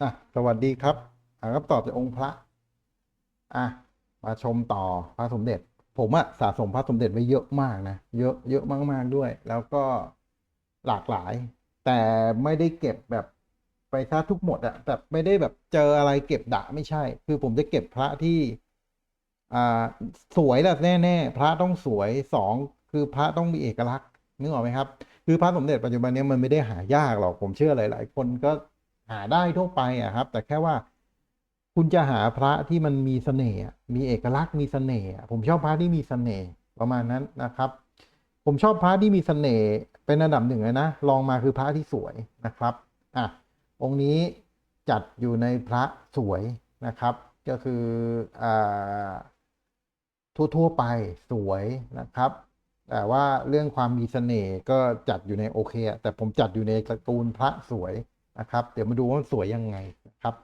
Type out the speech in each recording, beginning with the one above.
อะสวัสดีครับอ่าคำตอบจากองค์พระ อะมาชมต่อพระสมเด็จ ผมอะสะสมพระสมเด็จไว้เยอะมากนะ เยอะเยอะมากๆด้วย แล้วก็หลากหลาย แต่ไม่ได้เก็บแบบไปซะทุกหมดอะแบบไม่ได้แบบเจออะไรเก็บดะไม่ใช่ คือผมจะเก็บพระที่อ่าสวยแหละแน่ ๆ พระต้องสวยสองคือพระต้องมีเอกลักษณ์นึกออกไหมครับ คือพระสมเด็จปัจจุบันนี้มันไม่ได้หายากหรอกผมเชื่อหลาย ๆ คนก็ หาได้ทั่วไปอะครับ แต่แค่ว่าคุณจะหาพระที่มันมีเสน่ห์มีเอกลักษณ์มีเสน่ห์ผมชอบพระที่มีเสน่ห์ประมาณนั้นนะครับ ผมชอบพระที่มีเสน่ห์เป็นอันดับหนึ่งเลยนะลองมาคือพระที่สวยนะครับอะองค์นี้จัดอยู่ในพระสวยนะครับ ก็คืออ่าทั่วๆไปสวยนะครับแต่ว่าเรื่องความมีเสน่ห์ก็จัดอยู่ในโอเค แต่ผมจัดอยู่ในตระกูลพระสวย นะครับ เดี๋ยวมาดูว่ามันสวยยังไงนะครับ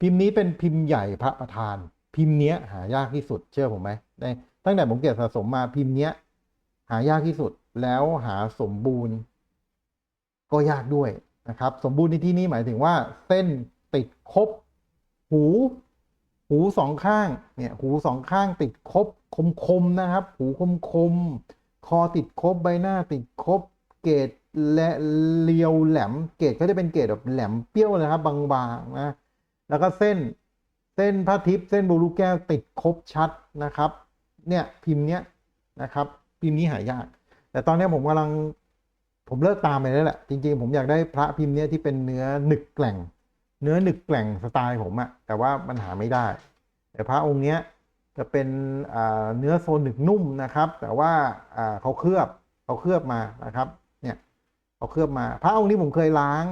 พิมพ์นี้เป็นพิมพ์ใหญ่พระประธาน พิมพ์เนี้ยหายากที่สุดเชื่อผมไหมได้ตั้งแต่ผมเก็บสะสมมาพิมพ์เนี้ยหายากที่สุดแล้วหาสมบูรณ์ ก็ยากด้วยนะครับ สมบูรณ์ในที่นี้หมายถึงว่า เส้นติดครบหู หูสองข้างเนี่ย หูสองข้างติดครบคมๆนะครับ หูคมๆคอติดครบใบหน้าติดครบเกรด และเรียวแหลมเกรดก็จะเป็นเกรดแบบแหลมเปรี้ยวนะครับ บางๆนะแล้วก็เส้นเส้นพระทิพย์เส้นบูรูแก้วติดครบชัดนะครับ เนี่ยพิมพ์เนี้ยนะครับ พิมพ์นี้หายาก แต่ตอนนี้ผมกำลังผมเลิกตามไปแล้วแหละ จริง ๆ ผมอยากได้พระพิมพ์เนี้ยที่เป็นเนื้อหนึกแกล่ง เนื้อหนึกแกล่งสไตล์ผมอะแต่ว่ามันหาไม่ได้ แต่พระองค์เนี้ยจะเป็นเนื้อโซนหนึกนุ่มนะครับ แต่ว่าเขาเคลือบเขาเคลือบมานะครับ เนี่ยเขาเคลือบมา พระองค์นี้ผมเคยล้าง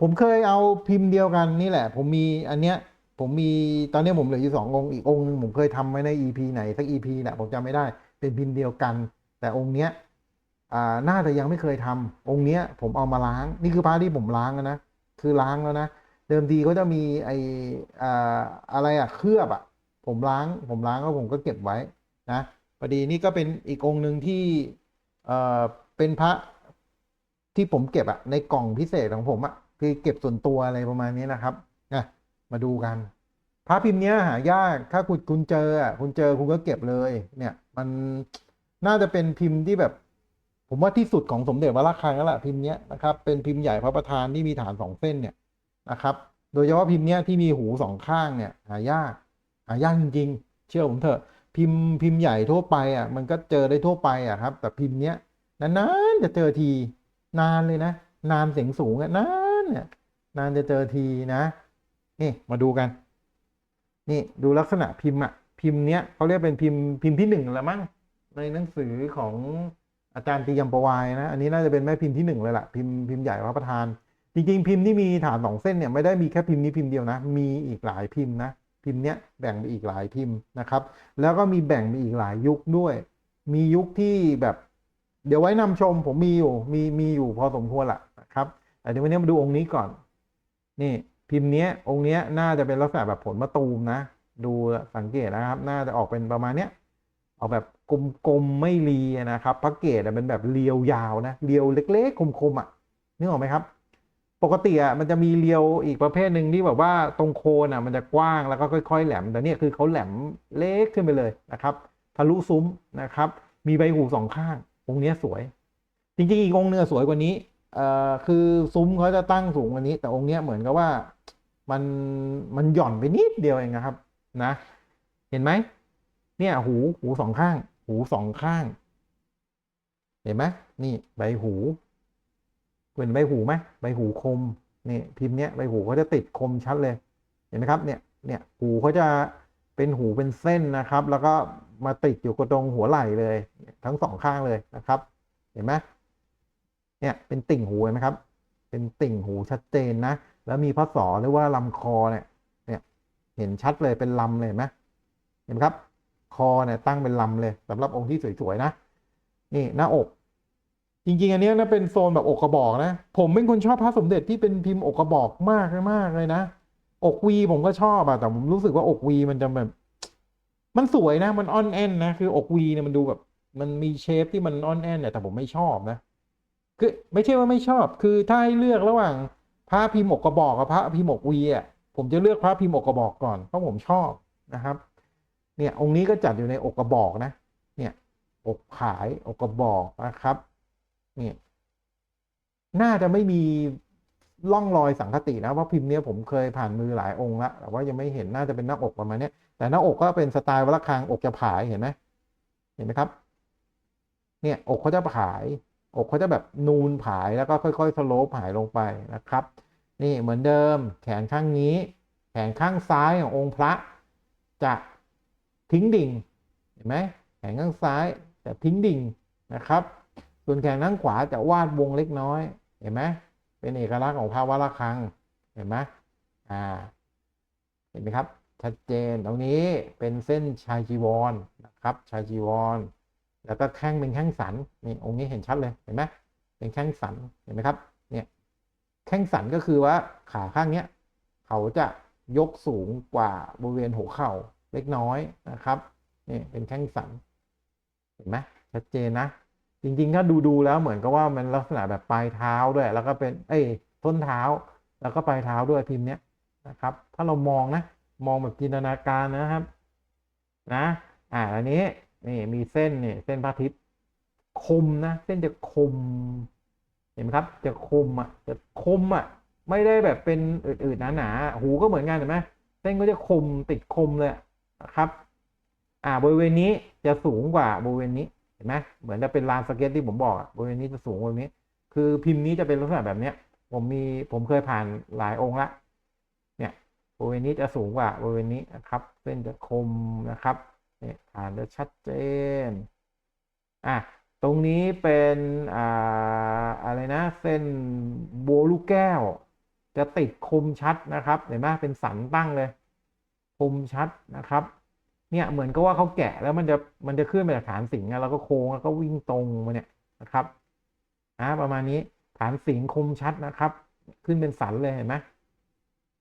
ผมเคยเอาพิมพ์เดียวกันนี่แหละ ผมมีอันเนี้ยผมมีตอนนี้ผมเหลืออยู่สององค์อีกองค์หนึงผมเคยทำไว้ใน EP ไหนสัก EP แหละผมจำไม่ได้เป็นพิมพ์เดียวกัน แต่องค์เนี้ยอ่าน่าจะยังไม่เคยทำองค์เนี้ยผมเอามาล้างนี่คือพระที่ผมล้างแล้วนะคือล้างแล้วนะเดิมทีเขาจะมีไออ่าอะไรอะเคลือบอะผมล้าง ผมล้างแล้วผมก็เก็บไว้นะพอดีนี่ก็เป็นอีกองค์หนึ่งที่เอ่อเป็นพระ ที่ผมเก็บอะในกล่องพิเศษของผมอะคือเก็บส่วนตัวอะไรประมาณนี้นะครับอะมาดูกันพระพิมพ์เนี้ยหายาก ถ้าคุณคุณเจออะคุณเจอคุณก็เก็บเลย เนี่ย มันน่าจะเป็นพิมพ์ที่แบบ ผมว่าที่สุดของสมเด็จวัดระฆังแล้วล่ะพิมพ์เนี้ยนะครับ เป็นพิมพ์ใหญ่พระประธานที่มีฐานสองเส้นเนี่ยนะครับ โดยเฉพาะพิมพ์เนี้ยที่มีหูสองข้างเนี่ย หายากหายากจริงๆ เชื่อผมเถอะพิมพ์พิมพ์ใหญ่ทั่วไปอะมันก็เจอได้ทั่วไปอะครับ แต่พิมพ์เนี้ยนานๆจะเจอที นานเลยนะ นานเสียงสูงอะนานเนี่ยนานจะเจอทีนะ นี่มาดูกัน นี่ดูลักษณะพิมพ์อะพิมพ์เนี้ยเขาเรียกเป็นพิมพ์พิมพ์ที่หนึ่งล้วมั้งในหนังสือของอาจารย์ตียมประวายนะอันนี้น่าจะเป็นแม่พิมพ์ที่หนึ่งเลยล่ะพิมพ์พิมพ์ใหญ่พระประธาน จริง ๆ พิมพ์ที่มีฐานสองเส้นเนี่ยไม่ได้มีแค่พิมพ์นี้พิมพ์เดียวนะ มีอีกหลายพิมพ์นะพิมพ์เนี้ยแบ่งไปอีกหลายพิมพ์นะครับ แล้วก็มีแบ่งไปอีกหลายยุคด้วย มียุคที่แบบ เดี๋ยวไว้นำชมผมมีอยู่มีมีอยู่พอสมควรละนะครับแต่เดี๋ยววันนี้มาดูองค์นี้ก่อน นี่พิมพ์เนี้ยองค์เนี้ยน่าจะเป็นลักษณะแบบผลมะตูมนะ ดูสังเกตนะครับ น่าจะออกเป็นประมาณเนี้ยออกแบบกลมๆไม่รีนะครับพระเกตเป็นแบบเรียวยาวนะเรียวเล็กๆคมๆอะนึกออกไหมครับ ปกติอะมันจะมีเรียวอีกประเภทหนึ่งที่แบบว่าตรงโคนอะมันจะกว้างแล้วก็ค่อย ๆ แหลมแต่เนี่ยคือเขาแหลมเล็กขึ้นไปเลยนะครับ ทะลุซุ้มนะครับ มีใบหูสองข้าง องค์เนี้ยสวย จริงๆอีกองค์เนื้อสวยกว่านี้เอ่อคือซุ้มเขาจะตั้งสูงกว่านี้ แต่องค์เนี้ยเหมือนกับว่ามันมันหย่อนไปนิดเดียวเองนะครับ นะ เห็นไหมเนี่ยหูหูสองข้าง หูสองข้าง เห็นไหมนี่ใบหูเห็นใบหูไหมใบหูคมนี่พิมพ์เนี้ยใบหูเขาจะติดคมชัดเลย เห็นไหมครับ เนี่ยเนี่ยหูเขาจะ เป็นหูเป็นเส้นนะครับ แล้วก็มาติดอยู่กับตรงหัวไหล่เลย ทั้งสองข้างเลยนะครับ เห็นไหมเนี่ยเป็นติ่งหูเห็นไหมครับ เป็นติ่งหูชัดเจนนะ แล้วมีพระศอหรือว่าลำคอเนี่ย เนี่ยเห็นชัดเลยเป็นลำเลยเห็นไหมเห็นไหมครับ คอเนี่ยตั้งเป็นลำเลยสำหรับองค์ที่สวยๆนะนี่หน้าอก จริงๆ อันนี้นะเป็นโซนแบบอกกระบอกนะ ผมเป็นคนชอบพระสมเด็จที่เป็นพิมพ์อกกระบอกมากมากเลยนะ อกวีผมก็ชอบอะแต่ผมรู้สึกว่าอกวีมันจะแบบ มันสวยนะ มันอ่อนแอนนะคืออกวีเนี่ยมันดูแบบ มันมีเชฟที่มันอ่อนแอนเนี่ยแต่ผมไม่ชอบนะคือไม่ใช่ว่าไม่ชอบ คือถ้าให้เลือกระหว่างพระพิมพ์อกกระบอกกับพระพิมพ์อกวีอะผมจะเลือกพระพิมพ์อกกระบอกก่อนเพราะผมชอบนะครับ เนี่ย องค์นี้ก็จัดอยู่ในอกกระบอกนะ เนี่ย อกผายอกกระบอกนะครับ เนี่ย น่าจะไม่มี ร่องรอยสังคตินะเพราะพิมพ์เนี้ยผมเคยผ่านมือหลายองค์ละแต่ว่ายังไม่เห็นน่าจะเป็นหน้าอกประมาณนี้แต่หน้าอกก็เป็นสไตล์วัลคังอกจะผายเห็นไหมเห็นไหมครับ เนี่ยอกเขาจะผาย อกเขาจะแบบนูนผายแล้วก็ค่อยๆสโลปผายลงไปนะครับ นี่เหมือนเดิมแขนข้างนี้ แขนข้างซ้ายขององค์พระจะทิ้งดิ่งเห็นไหมแขนข้างซ้ายจะทิ้งดิ่งนะครับ ส่วนแขนข้างขวาจะวาดวงเล็กน้อยเห็นไหม เป็นเอกลักษณ์ของพระวัดระฆัง เห็นไหมอ่า เห็นไหมครับ ชัดเจนตรงนี้เป็นเส้นชายจีวรนะครับ ชายจีวร แล้วก็แข้งเป็นแข้งสันนี่องค์นี้เห็นชัดเลย เห็นไหมเป็นแข้งสัน เห็นไหมครับ เนี่ย แข้งสันก็คือว่าขาข้างเนี้ย เขาจะยกสูงกว่าบริเวณหัวเข่าเล็กน้อยนะครับ นี่เป็นแข้งสัน เห็นไหมชัดเจนนะ จริงๆ ถ้าดูดูๆแล้วเหมือนกับว่ามันลักษณะแบบปลายเท้าด้วย แล้วก็เป็นเอ้ยต้นเท้า แล้วก็ปลายเท้าด้วยพิมพ์เนี้ยนะครับ ถ้าเรามองนะ มองแบบจินตนาการนะครับ นะ อ่าอันนี้นี่มีเส้นนี่เส้นพระอาทิตย์คมนะ เส้นจะคม เห็นไหมครับ จะคมอะจะคมอะ ไม่ได้แบบเป็นอืดๆหนาๆหูก็เหมือนกันเห็นไหมเส้นก็จะคมติดคมเลยนะครับ อ่าบริเวณนี้จะสูงกว่าบริเวณนี้ เห็นไหมเหมือนจะเป็นลานสเก็ตที่ผมบอกบริเวณนี้จะสูงกว่านี้ คือพิมพ์นี้จะเป็นลักษณะแบบเนี้ย ผมมีผมเคยผ่านหลายองค์ละเนี่ยบริเวณนี้จะสูงกว่าบริเวณนี้นะครับ เส้นจะคมนะครับเนี่ยผ่านจะชัดเจนอะตรงนี้เป็นอ่าอะไรนะ เส้นโบลูกแก้ว จะติดคมชัดนะครับ เห็นไหมเป็นสันตั้งเลย คมชัดนะครับ เนี่ยเหมือนกับว่าเขาแกะแล้วมันจะมันจะขึ้นมาจากฐานสิงห์อะแล้วก็โค้งแล้วก็วิ่งตรงมาเนี่ยนะครับอ่าประมาณนี้ฐานสิงห์คมชัดนะครับ ขึ้นเป็นสันเลยเห็นไหม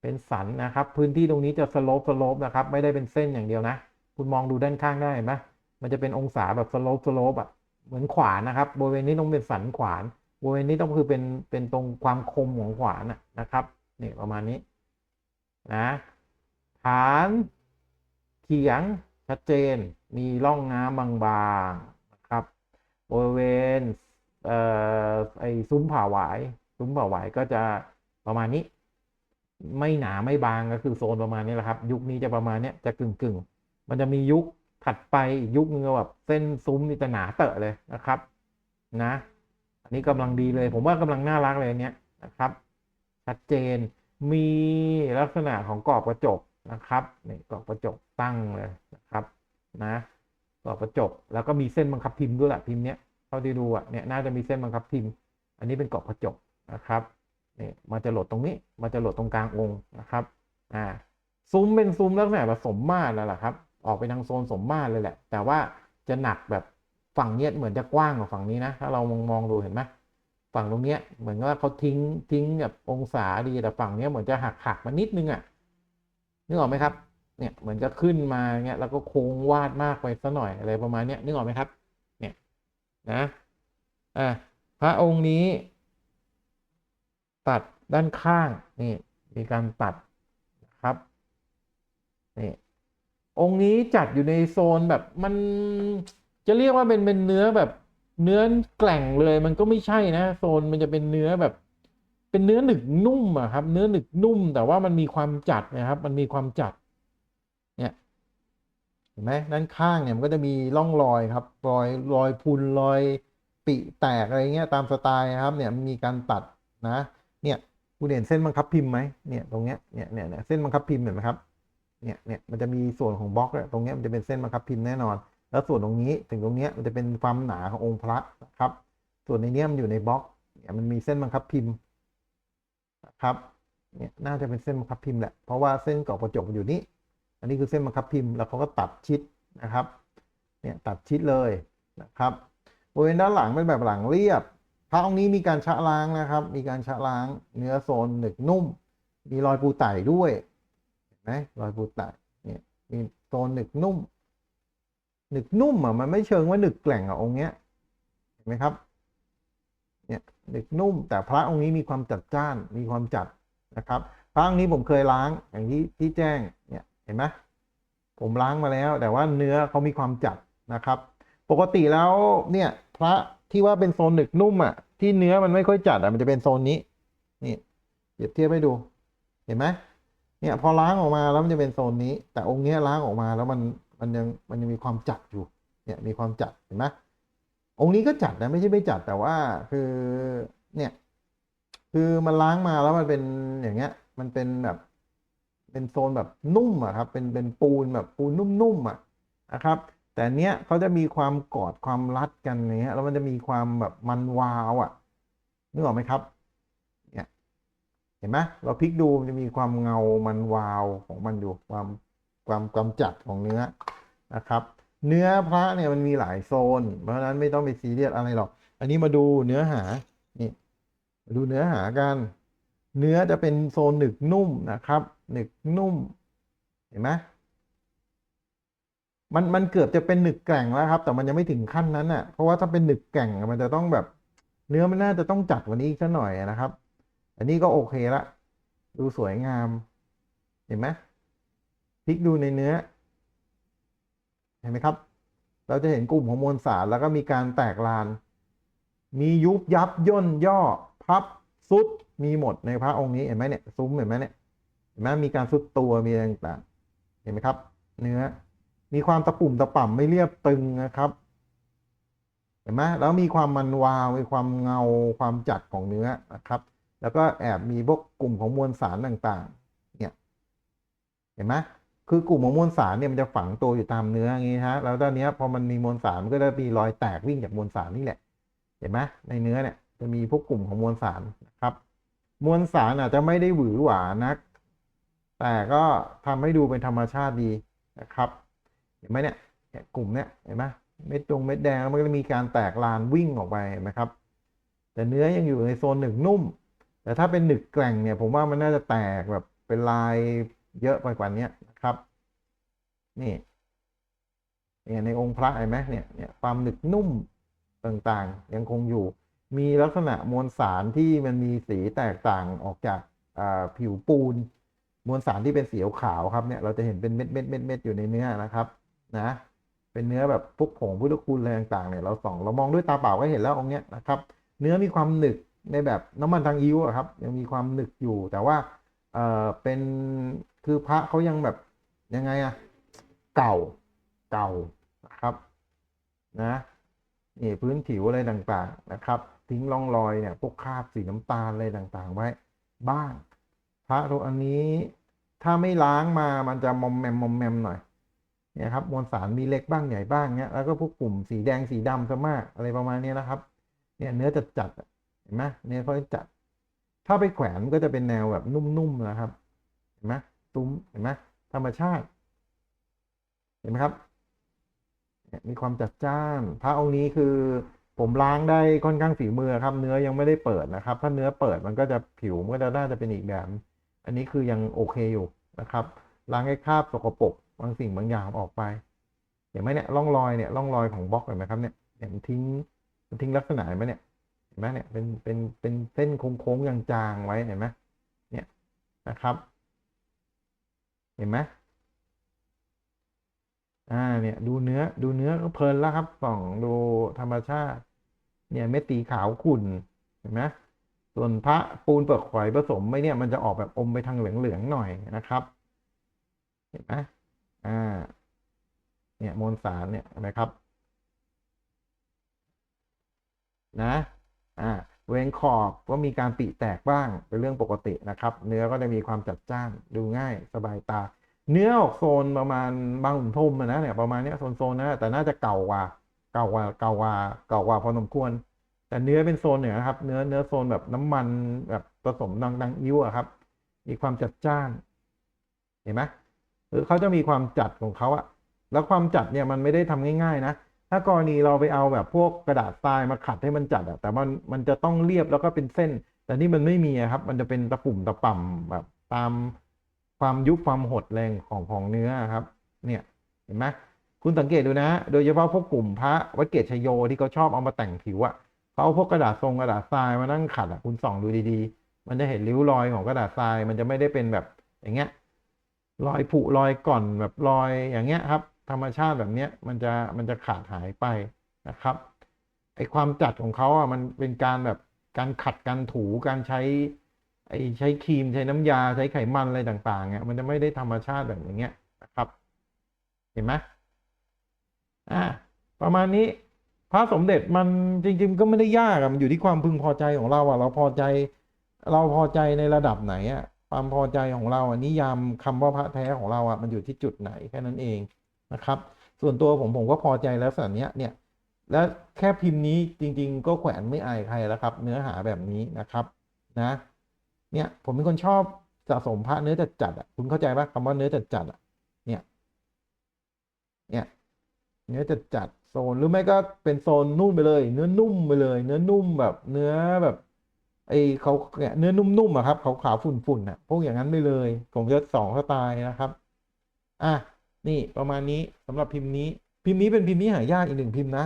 เป็นสันนะครับ พื้นที่ตรงนี้จะสโลปสโลปนะครับ ไม่ได้เป็นเส้นอย่างเดียวนะ คุณมองดูด้านข้างได้เห็นไหมมันจะเป็นองศาแบบสโลปสโลปอะเหมือนขวานนะครับบริเวณนี้ต้องเป็นสันขวานบริเวณนี้ต้องคือเป็นเป็นตรงความคมของขวานนะครับนี่ประมาณนี้นะฐาน เขียงชัดเจนมีร่องน้ำบางๆนะครับบริเวณเอ่อไอซุ้มผ่าหวาย ซุ้มผ่าหวายก็จะประมาณนี้ ไม่หนาไม่บางก็คือโซนประมาณนี้แหละครับ ยุคนี้จะประมาณนี้จะกึ่งกึ่งมันจะมียุคถัดไปยุคนึงแบบเส้นซุ้มนี่จะหนาเตอะเลยนะครับนะ อันนี้กำลังดีเลย ผมว่ากำลังน่ารักเลยอันเนี้ยนะครับ ชัดเจนมีลักษณะของกรอบกระจก นะครับนี่กรอบกระจกตั้งเลยนะครับนะกรอบกระจกแล้วก็มีเส้นบังคับพิมพ์ด้วยแหละพิมพ์เนี้ยเท่าที่ดูอะเนี่ยน่าจะมีเส้นบังคับพิมพ์ อันนี้เป็นกรอบกระจกนะครับนี่มันจะโหลดตรงนี้มันจะโหลดตรงกลางองค์นะครับอ่าซุ้มเป็นซุ้มลักษณะแบบสมมาตรแล้วล่ะครับ ออกไปทางโซนสมมาตรเลยแหละ แต่ว่าจะหนักแบบฝั่งเนี้ยเหมือนจะกว้างกว่าฝั่งนี้นะ ถ้าเรามองมองดูเห็นไหมฝั่งตรงเนี้ยเหมือนว่าเขาทิ้งทิ้งแบบองศาดีแต่ฝั่งเนี้ยเหมือนจะหักหักมานิดนึงอะ นึกออกไหมครับ เนี่ยเหมือนจะขึ้นมาเงี้ยแล้วก็โค้งวาดมากไปซะหน่อยอะไรประมาณเนี้ยนึกออกไหมครับ เนี่ยนะอ่าพระองค์นี้ ตัดด้านข้างนี่มีการตัดนะครับนี่องค์นี้จัดอยู่ในโซนแบบมันจะเรียกว่าเป็นเป็นเนื้อแบบเนื้อแกล่งเลยมันก็ไม่ใช่นะ โซนมันจะเป็นเนื้อแบบ เป็นเนื้อหนึกนุ่มอะครับ เนื้อหนึกนุ่ม แต่ว่ามันมีความจัดนะครับ มันมีความจัด เนี่ยเห็นไหมด้านข้างเนี่ยมันก็จะมีร่องรอยครับ รอยรอยพุนรอยปิแตกอะไรเงี้ยตามสไตล์นะครับ เนี่ยมันมีการตัดนะ เนี่ยคุณเห็นเส้นบังคับพิมพ์ไหมเนี่ยตรงเนี้ยเนี่ยเนี่ยเส้นบังคับพิมพ์เห็นไหมครับเนี่ยเนี่ยมันจะมีส่วนของบล็อกเนี่ยตรงเนี้ยมันจะเป็นเส้นบังคับพิมพ์แน่นอน แล้วส่วนตรงนี้ถึงตรงเนี้ยมันจะเป็นความหนาขององค์พระนะครับ ส่วนในเนี้ยมันอยู่ในบล็อกเนี่ยมันมีเส้นบังคับพิมพ์ ครับเนี่ยน่าจะเป็นเส้นบังคับพิมพ์แหละเพราะว่าเส้นกรอบกระจกมันอยู่นี่อันนี้คือเส้นบังคับพิมพ์แล้วเขาก็ตัดชิดนะครับเนี่ยตัดชิดเลยนะครับบริเวณด้านหลังเป็นแบบหลังเรียบพระองค์นี้มีการชะล้างนะครับ มีการชะล้างเนื้อโซนหนึกนุ่ม มีรอยปูไต่ด้วยเห็นไหมรอยปูไต่เนี่ยมีโซนหนึกนุ่มหนึกนุ่มอะมันไม่เชิงว่าหนึกแกล่งอะองค์เนี้ยเห็นไหมครับ เนี่ยหนึกนุ่ม แต่พระองค์นี้มีความจัดจ้านมีความจัดนะครับครั้งค์นี้ผมเคยล้างอย่างที่ที่แจ้งเนี่ยเห็นไหมผมล้างมาแล้ว แต่ว่าเนื้อเขามีความจัดนะครับ ปกติแล้วเนี่ยพระที่ว่าเป็นโซนหนึกนุ่มอะที่เนื้อมันไม่ค่อยจัดอะมันจะเป็นโซนนี้นี่เปรียบเทียบให้ดู เห็นไหมเนี่ยพอล้างออกมาแล้วมันจะเป็นโซนนี้ แต่องค์เนี้ยล้างออกมาแล้วมันมันยังมันยังมีความจัดอยู่เนี่ยมีความจัดเห็นไหม องค์นี้ก็จัดนะไม่ใช่ไม่จัดแต่ว่าคือเนี่ย คือมันล้างมาแล้วมันเป็นอย่างเงี้ย มันเป็นแบบ เป็นโซนแบบนุ่มอะครับ เป็นเป็นปูนแบบปูนนุ่มๆอะนะครับ แต่เนี้ยเขาจะมีความกอดความรัดกันอย่างเงี้ยแล้วมันจะมีความแบบมันวาวอะนึกออกไหมครับ เนี่ยเห็นไหมเราพลิกดูมันจะมีความเงามันวาวของมันอยู่ความความความจัดของเนื้อนะครับ เนื้อพระเนี่ยมันมีหลายโซน เพราะฉะนั้นไม่ต้องไปซีเรียสอะไรหรอก อันนี้มาดูเนื้อหา นี่มาดูเนื้อหากัน เนื้อจะเป็นโซนหนึกนุ่มนะครับ หนึกนุ่ม เห็นไหมมันมันเกือบจะเป็นหนึกแกร่งแล้วครับ แต่มันยังไม่ถึงขั้นนั้นอะ เพราะว่าถ้าเป็นหนึกแกร่งมันจะต้องแบบ เนื้อมันน่าจะต้องจัดว่านี้สักหน่อยนะครับ อันนี้ก็โอเคละ ดูสวยงาม เห็นไหมพลิกดูในเนื้อ ห็นไหมครับ เราจะเห็นกลุ่มของมวลสารแล้วก็มีการแตกลาน มียุบยับย่นย่อ พับซุดมีหมดในพระองค์นี้เห็นไหมเนี่ยซุ้มเห็นไหมเนี่ยเห็นไหมมีการซุดตัวมีอะไรต่างๆ เห็นไหมครับ เนื้อมีความตะปุ่มตะป่ำไม่เรียบตึงนะครับเห็นไหมแล้วมีความมันวาวมีความเงาความจัดของเนื้อนะครับ แล้วก็แอบมีพวกกลุ่มของมวลสารต่างๆ เนี่ยเห็นไหม คือกลุ่มของมวลสารเนี่ยมันจะฝังตัวอยู่ตามเนื้ออย่างงี้ฮะแล้วตอนนี้พอมันมีมวลสารมันก็จะมีรอยแตกวิ่งจากมวลสารนี่แหละ เห็นไหมในเนื้อเนี่ยจะมีพวกกลุ่มของมวลสารนะครับ มวลสารอาจจะไม่ได้หวือหวานัก แต่ก็ทำให้ดูเป็นธรรมชาติดีนะครับ เห็นไหมเนี่ยกลุ่มเนี่ยเห็นไหมเม็ดตรงเม็ดแดงแล้วมันก็จะมีการแตกลานวิ่งออกไปเห็นไหมครับ แต่เนื้อยังอยู่ในโซนหนึกนุ่ม แต่ถ้าเป็นหนึกแกร่งเนี่ยผมว่ามันน่าจะแตกแบบเป็นลายเยอะไปกว่านี้ นี่เนี่ยในองค์พระเห็นไหมเนี่ยเนี่ยความหนึกนุ่มต่างๆ ยังคงอยู่ มีลักษณะมวลสารที่มันมีสีแตกต่างออกจากผิวปูน มวลสารที่เป็นสีขาวครับเนี่ยเราจะเห็นเป็นเม็ดเม็ดเม็ดเม็ดอยู่ในเนื้อนะครับนะเป็นเนื้อแบบพวกผงพุทธคุณอะไรต่างๆเนี่ยเราส่องเรามองด้วยตาเปล่าก็เห็นแล้วองค์เนี้ยนะครับเนื้อมีความหนึกในแบบน้ำมันทางอิ้วครับยังมีความหนึกอยู่แต่ว่าเออเป็นคือพระเขายังแบบยังไงอะ เก่าเก่านะครับนะนี่พื้นผิวอะไรต่างๆนะครับ ทิ้งร่องรอยเนี่ยพวกคราบสีน้ำตาลอะไรต่างๆ ไว้ บ้าง พระรูปอันนี้ถ้าไม่ล้างมามันจะมอมแมมมอมแมมหน่อยเนี่ยครับมวลสารมีเล็กบ้างใหญ่บ้างเนี้ยแล้วก็พวกกลุ่มสีแดงสีดำซะมากอะไรประมาณนี้นะครับ เนี่ยเนื้อจัดจัดเห็นไหมเนื้อเขาจะจัด ถ้าไปแขวนก็จะเป็นแนวแบบนุ่มๆนะครับ เห็นไหมตุ้มเห็นไหมธรรมชาติ ห็นไหมครับเนี่ยมีความจัดจ้าน พระองค์นี้คือผมล้างได้ค่อนข้างฝีมือครับ เนื้อยังไม่ได้เปิดนะครับ ถ้าเนื้อเปิดมันก็จะผิวมันก็จะน่าจะเป็นอีกแบบ อันนี้คือยังโอเคอยู่นะครับ ล้างให้คราบสกปรกบางสิ่งบางอย่างออกไป เห็นไหมเนี่ยร่องรอยเนี่ยร่องรอยของบล็อกเห็นไหมครับเนี่ยเนี่ยมันทิ้งมันทิ้งลักษณะเห็นไหมเนี่ยเห็นไหมเนี่ยเป็นเป็นเป็นเส้นโค้งๆจางๆไว้เห็นไหมเนี่ยนะครับ เห็นไหม อ่าเนี่ยดูเนื้อดูเนื้อก็เพลินแล้วครับส่องดูธรรมชาติ เนี่ยเม็ดตีขาวขุ่นเห็นไหมส่วนพระปูนเปลือกหอยผสมไม่เนี่ยมันจะออกแบบอมไปทางเหลืองๆหน่อยนะครับ เห็นไหมอ่า เนี่ยมวลสารเนี่ยเห็นไหมครับนะอ่าเวงขอบก็มีการปิแตกบ้างเป็นเรื่องปกตินะครับ เนื้อก็จะมีความจัดจ้านดูง่ายสบายตา เนื้อออกโซนประมาณบางขุนพรหมนะเนี่ยประมาณเนี้ยโซนโซนนะแต่น่าจะเก่ากว่า เก่ากว่าเก่ากว่าเก่ากว่าพอสมควร แต่เนื้อเป็นโซนเหนือนะครับ เนื้อเนื้อโซนแบบน้ำมันแบบผสมดังดังอิ้วอะครับ มีความจัดจ้าน เห็นไหมหรือเขาจะมีความจัดของเขาอะแล้วความจัดเนี่ยมันไม่ได้ทำง่าย ๆ นะถ้ากรณีเราไปเอาแบบพวกกระดาษทรายมาขัดให้มันจัดอะแต่มันมันจะต้องเรียบแล้วก็เป็นเส้น แต่นี่มันไม่มีครับ มันจะเป็นตะปุ่มตะป่ำแบบตาม ความยุบความหดแรงของของเนื้อครับ เนี่ยเห็นไหมคุณสังเกตดูนะ โดยเฉพาะพวกกลุ่มพระวัดเกตชโยที่เขาชอบเอามาแต่งผิวอะเขาเอาพวกกระดาษทรงกระดาษทรายมานั่งขัดอะคุณส่องดูดีๆ มันจะเห็นริ้วรอยของกระดาษทราย มันจะไม่ได้เป็นแบบอย่างเงี้ยรอยผุรอยก่อนแบบรอยอย่างเงี้ยครับ ธรรมชาติแบบเนี้ยมันจะมันจะขาดหายไปนะครับไอความจัดของเขาอะมันเป็นการแบบการขัดการถูการใช้ ไอใช้ครีมใช้น้ำยาใช้ไขมันอะไรต่างๆเนี่ยมันจะไม่ได้ธรรมชาติแบบอย่างเงี้ยนะครับ เห็นไหมอ่าประมาณนี้พระสมเด็จมันจริง ๆ ก็ไม่ได้ยากอะมันอยู่ที่ความพึงพอใจของเราอะเราพอใจ เราพอใจในระดับไหนอะความพอใจของเราอะนิยามคำว่าพระแท้ของเราอะมันอยู่ที่จุดไหนแค่นั้นเองนะครับ ส่วนตัวผมผมก็พอใจแล้วสันเนี้ยเนี่ยแล้วแค่พิมพ์นี้จริง ๆ ก็แขวนไม่อายใครแล้วครับ เนื้อหาแบบนี้นะครับ นะ เนี่ยผมเป็นคนชอบสะสมพระเนื้อจัดจัดๆอะคุณเข้าใจปะคำว่าเนื้อจัดจัดๆอะเนี่ยเนี่ยเนื้อจัดจัดโซนหรือไม่ก็เป็นโซนนุ่มไปเลย เนื้อนุ่มไปเลย เนื้อนุ่มแบบ เนื้อแบบไอ้เขาเนี่ยเนื้อนุ่มๆอะครับขาวๆฝุ่นๆอะพวกอย่างนั้นไปเลย ผมจะสองสไตล์นะครับ อะนี่ประมาณนี้สำหรับพิมพ์นี้ พิมพ์นี้เป็นพิมพ์ที่หายากอีกหนึ่งพิมพ์นะ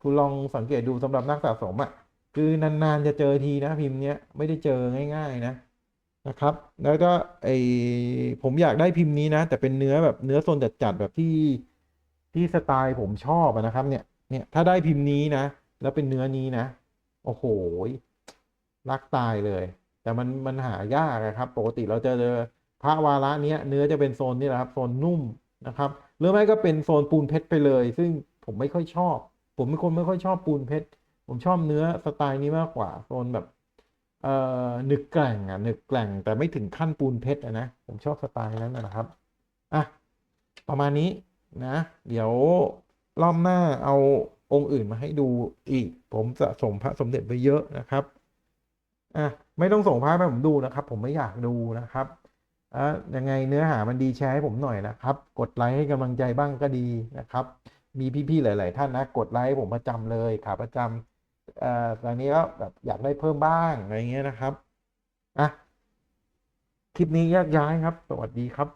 คุณลองสังเกตดูสำหรับนักสะสมอะ คือนานๆจะเจอทีนะพิมพ์เนี้ยไม่ได้เจอง่าย ๆ นะนะครับ แล้วก็ไอผมอยากได้พิมพ์นี้นะ แต่เป็นเนื้อแบบเนื้อโซนจัดๆแบบที่ที่สไตล์ผมชอบนะครับเนี่ยเนี่ยถ้าได้พิมพ์นี้นะ แล้วเป็นเนื้อนี้นะ โอ้โหรักตายเลย แต่มันมันหายากอะครับ ปกติเราจะเจอพระวาระเนี้ยเนื้อจะเป็นโซนนี่แหละครับโซนนุ่มนะครับหรือไม่ก็เป็นโซนปูนเพชรไปเลย ซึ่งผมไม่ค่อยชอบ ผมเป็นคนไม่ค่อยชอบปูนเพชร ผมชอบเนื้อสไตล์นี้มากกว่าโซนแบบเอ่อหนึกแกร่งอะหนึกแกร่งแต่ไม่ถึงขั้นปูนเพชรอะนะผมชอบสไตล์นั้นนะครับอะประมาณนี้นะ เดี๋ยวรอบหน้าเอาองค์อื่นมาให้ดูอีก ผมสะสมพระสมเด็จไปเยอะนะครับอะไม่ต้องส่งพระให้ผมดูนะครับ ผมไม่อยากดูนะครับอะยังไงเนื้อหามันดีแชร์ให้ผมหน่อยนะครับ กดไลค์ให้กำลังใจบ้างก็ดีนะครับ มีพี่ๆหลาย ๆ ท่านนะ กดไลค์ให้ผมประจำเลยขาประจำ อ่อตอนนี้ก็แบบอยากได้เพิ่มบ้างอะไรเงี้ยนะครับอะคลิปนี้แยกย้ายครับ สวัสดีครับ